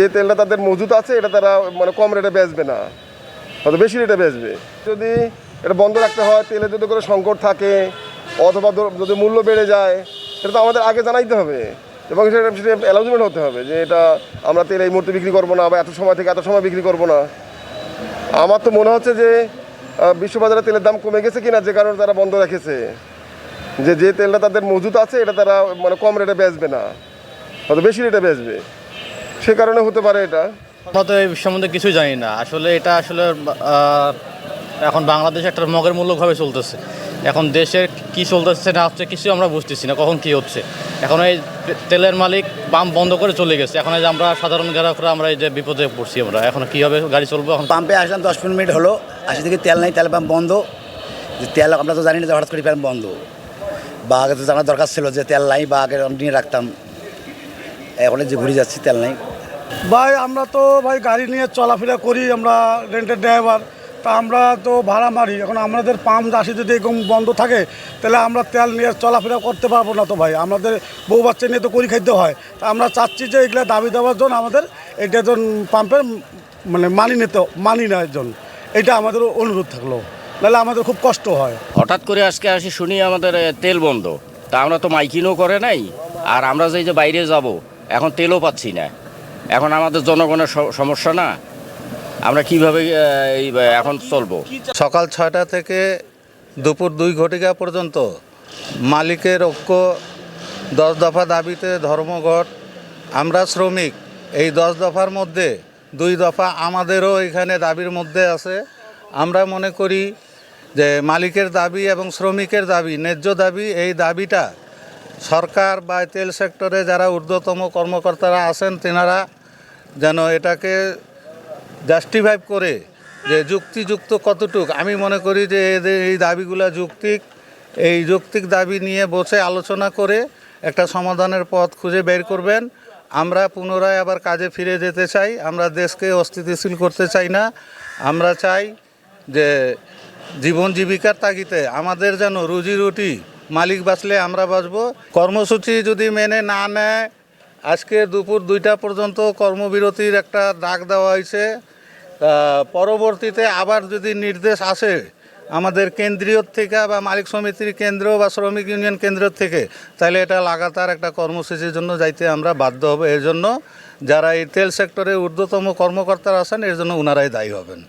যে তেলটা তাদের মজুত আছে, এটা তারা মানে কম রেটে বেচবে না। হয়তো বেশি রেটে বেচবে। যদি এটা বন্ধ রাখতে হয় তেলের যদি করে সংকট থাকে, অথবা যদি মূল্য বেড়ে যায়, সেটা তো আমাদের আগে জানাইতে হবে। এবং সেটা সেটা অ্যালাউজমেন্ট হতে হবে যে এটা আমরা তেল এই মুহূর্তে বিক্রি করব না বা এত সময় থেকে এত সময় বিক্রি করব না। আমার তো মনে হচ্ছে যে বিশ্ববাজারে তেলের দাম কমে গেছে কিনা যে কারণে তারা বন্ধ রেখেছে। যে যে তেলটা তাদের মজুত আছে, এটা তারা মানে কম রেটে বেচবে না। হয়তো বেশি রেটে বেচবে। সে কারণে হতে পারে এটা। আমরা তো এই সম্বন্ধে কিছুই জানি না। আসলে এটা আসলে এখন বাংলাদেশ একটা মগের মূল্যভাবে চলতেছে। এখন দেশের কি চলতেছে না হচ্ছে কিছু আমরা বুঝতেছি না কখন কি হচ্ছে। এখন এই তেলের মালিক পাম্প বন্ধ করে চলে গেছে। এখন এই যে আমরা সাধারণ গ্রাহকরা আমরা এই যে বিপদে পড়ছি আমরা। এখন কীভাবে গাড়ি চলবো এখন? পাম্পে আসলাম দশ পনেরো মিনিট হলো। আসি থেকে তেল নেই তেল পাম্প বন্ধ। যে তেল আমরা তো জানি না যে হঠাৎ করে পাম্প বন্ধ। বা আগে তো জানার দরকার ছিল যে তেল নাই বা আগে আমি নিয়ে রাখতাম। এখন যে ঘুরে যাচ্ছি তেল নাই। ভাই, আমরা তো ভাই গাড়ি নিয়ে চলাফেরা করি, আমরা রেন্টের ড্রাইভার তা আমরা তো ভাড়া মারি। এখন আমাদের পাম্প আসি যদি এরকম বন্ধ থাকে, তাহলে আমরা তেল নিয়ে চলাফেরা করতে পারব না তো ভাই। আমাদের বউ বাচ্চা নিয়ে তো করি খাইতে হয়। তা আমরা চাচ্ছি যে এগুলো দাবি দেওয়ার জন্য আমাদের এটা জন পাম্পের মানে মানি নিতে, মানি নেওয়ার জন্য। এটা আমাদের অনুরোধ থাকল। নাহলে আমাদের খুব কষ্ট হয়। হঠাৎ করে আজকে আসি শুনি আমাদের তেল বন্ধ। তা আমরা তো মাইকিনও করে নাই। আর আমরা যে যে বাইরে যাব, এখন তেলও পাচ্ছি না। এখন আমাদের জনগণের সমস্যা না? আমরা কীভাবে এই এখন চলবো? সকাল ছয়টা থেকে দুপুর দুই ঘটিকা পর্যন্ত মালিকের ঐক্য, দশ দফা দাবিতে ধর্মঘট, আমরা শ্রমিক, এই দশ দফার মধ্যে দুই দফা আমাদেরও এখানে দাবির মধ্যে আছে। আমরা মনে করি যে মালিকের দাবি এবং শ্রমিকের দাবি, ন্যায্য দাবি, এই দাবিটা সরকার বা তেল সেক্টরে যারা ঊর্ধ্বতম কর্মকর্তারা আছেন, তেনারা যেন এটাকে জাস্টিফাই করে যে যুক্তিযুক্ত কতটুক। আমি মনে করি যে এদের এই দাবিগুলো যুক্তিক। এই যৌক্তিক দাবি নিয়ে বসে আলোচনা করে একটা সমাধানের পথ খুঁজে বের করবেন। আমরা পুনরায় আবার কাজে ফিরে যেতে চাই। আমরা দেশকে অস্থিতিশীল করতে চাই না। আমরা চাই যে জীবন জীবিকার তাগিতে আমাদের যেন রুজি রুটি মালিক বাঁচলে আমরা বাঁচবো। কর্মসূচি যদি মেনে না নেয়, আজকে দুপুর দুইটা পর্যন্ত কর্মবিরতির একটা ডাক দেওয়া হয়েছে। পরবর্তীতে আবার যদি নির্দেশ আসে আমাদের কেন্দ্রীয় থেকে বা মালিক সমিতির কেন্দ্র বা শ্রমিক ইউনিয়ন কেন্দ্র থেকে, তাহলে এটা লাগাতার একটা কর্মসূচির জন্য যাইতে আমরা বাধ্য হব। এর জন্য যারা এই তেল সেক্টরে ঊর্ধ্বতম কর্মকর্তারা আছেন, এর জন্য ওনারাই দায়ী হবেন।